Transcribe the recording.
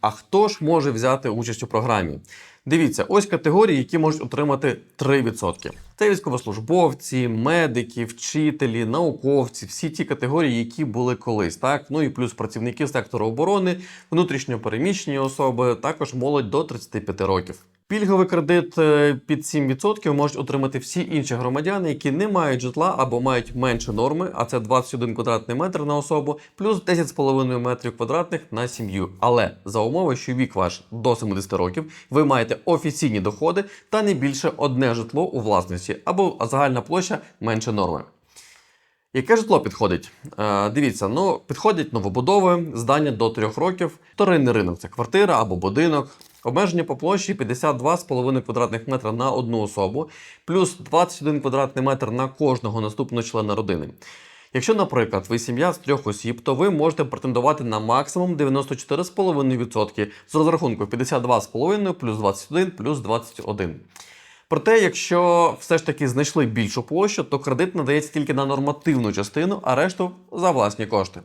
А хто ж може взяти участь у програмі? Дивіться, ось категорії, які можуть отримати 3%. Це військовослужбовці, медики, вчителі, науковці, всі ті категорії, які були колись. Так, ну і плюс працівники сектору оборони, внутрішньопереміщені особи, також молодь до 35 років. Пільговий кредит е, під 7% можуть отримати всі інші громадяни, які не мають житла або мають менше норми, а це 21 квадратний метр на особу, плюс 10,5 метрів квадратних на сім'ю. Але за умови, що вік ваш до 70 років, ви маєте офіційні доходи та не більше одне житло у власності, або загальна площа менше норми. Яке житло підходить? Е, дивіться, ну підходять новобудови, здання до 3 років, вторинний ринок це квартира або будинок. Обмеження по площі 52,5 квадратних метра на одну особу, плюс 21 квадратний метр на кожного наступного члена родини. Якщо, наприклад, ви сім'я з трьох осіб, то ви можете претендувати на максимум 94,5% з розрахунку 52,5 плюс 21 плюс 21. Проте, якщо все ж таки знайшли більшу площу, то кредит надається тільки на нормативну частину, а решту за власні кошти.